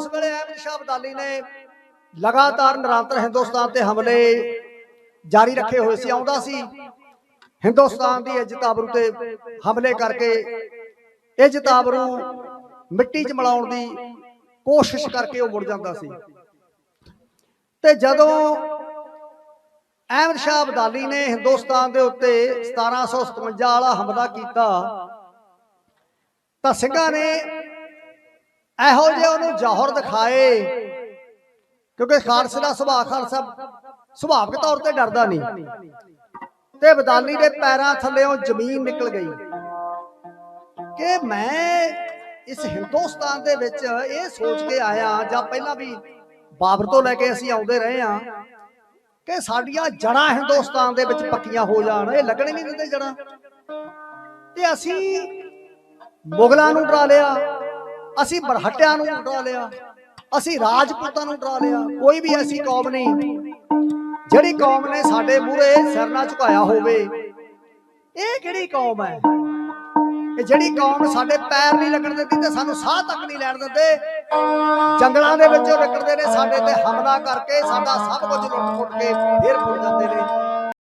ਉਸ ਵੇਲੇ ਅਹਿਮਦ ਸ਼ਾਹ ਅਬਦਾਲੀ ਨੇ ਲਗਾਤਾਰ ਨਿਰੰਤਰ ਹਿੰਦੁਸਤਾਨ ਤੇ ਹਮਲੇ ਜਾਰੀ ਰੱਖੇ ਹੋਏ ਸੀ, ਆਉਂਦਾ ਸੀ। ਹਿੰਦੁਸਤਾਨ ਦੀ ਇੱਜ਼ਤ ਆਬਰੂ ਤੇ ਹਮਲੇ ਕਰਕੇ ਇੱਜ਼ਤ ਆਬਰੂ ਮਿੱਟੀ 'ਚ ਮਿਲਾਉਣ ਦੀ ਕੋਸ਼ਿਸ਼ ਕਰਕੇ ਉਹ ਮੁੜ ਜਾਂਦਾ ਸੀ। ਤੇ ਜਦੋਂ ਅਹਿਮਦ ਸ਼ਾਹ ਅਬਦਾਲੀ ਨੇ ਹਿੰਦੁਸਤਾਨ ਦੇ ਉੱਤੇ 1757 ਵਾਲਾ ਹਮਲਾ ਕੀਤਾ, ਤਾਂ ਸਿੰਘਾਂ ਨੇ ਇਹੋ ਜਿਹੇ ਉਹਨੂੰ ਜੌਹਰ ਦਿਖਾਏ। ਕਿਉਂਕਿ ਖਾਲਸੇ ਦਾ ਸੁਭਾਅ, ਖਾਲਸਾ ਸੁਭਾਵਿਕ ਤੌਰ ਤੇ ਡਰਦਾ ਨਹੀਂ। ਤੇ ਅਬਦਾਲੀ ਦੇ ਪੈਰਾਂ ਥੱਲੇੋਂ ਜ਼ਮੀਨ ਨਿਕਲ ਗਈ। ਕਿ ਮੈਂ ਇਸ ਹਿੰਦੁਸਤਾਨ ਦੇ ਵਿੱਚ ਇਹ ਸੋਚ ਕੇ ਆਇਆ, ਜਾਂ ਪਹਿਲਾਂ ਵੀ ਬਾਬਰ ਤੋਂ ਲੈ ਕੇ ਅਸੀਂ ਆਉਂਦੇ ਰਹੇ ਹਾਂ, ਕਿ ਸਾਡੀਆਂ ਜੜਾਂ ਹਿੰਦੁਸਤਾਨ ਦੇ ਵਿੱਚ ਪੱਕੀਆਂ ਹੋ ਜਾਣ। ਇਹ ਲੱਗਣੇ ਨਹੀਂ ਦਿੰਦੇ ਜੜਾਂ ਤੇ ਅਸੀਂ ਮੁਗਲਾਂ ਨੂੰ ਡਰਾ ਲਿਆ। ਅਸੀਂ ਬਰਹਟਿਆਂ ਨੂੰ ਡਰਾ ਲਿਆ। ਅਸੀਂ ਰਾਜਪੂਤਾਂ ਨੂੰ ਡਰਾ ਲਿਆ। ਕੋਈ ਵੀ ਐਸੀ ਕੌਮ ਨਹੀਂ। ਜਿਹੜੀ ਕੌਮ ਨੇ ਸਾਡੇ ਮੂਹਰੇ ਸਿਰ ਨਾ ਝੁਕਾਇਆ ਹੋਵੇ, ਇਹ ਕਿਹੜੀ ਕੌਮ ਹੈ? ਇਹ ਜਿਹੜੀ ਕੌਮ ਸਾਡੇ ਪੈਰ ਨਹੀਂ ਲੱਗਣ ਦਿੰਦੀ ਤੇ ਸਾਨੂੰ ਸਾਹ ਤੱਕ ਨਹੀਂ ਲੈਣ ਦਿੰਦੇ, ਜੰਗਲਾਂ ਦੇ ਵਿੱਚੋਂ ਨਿਕਲਦੇ ਨੇ ਸਾਡੇ ਤੇ ਹਮਲਾ ਕਰਕੇ ਸਾਡਾ ਸਭ ਕੁਝ ਲੁੱਟ ਫੁੱਟ ਕੇ ਫੇਰ ਫੁੱਟ ਜਾਂਦੇ ਨੇ।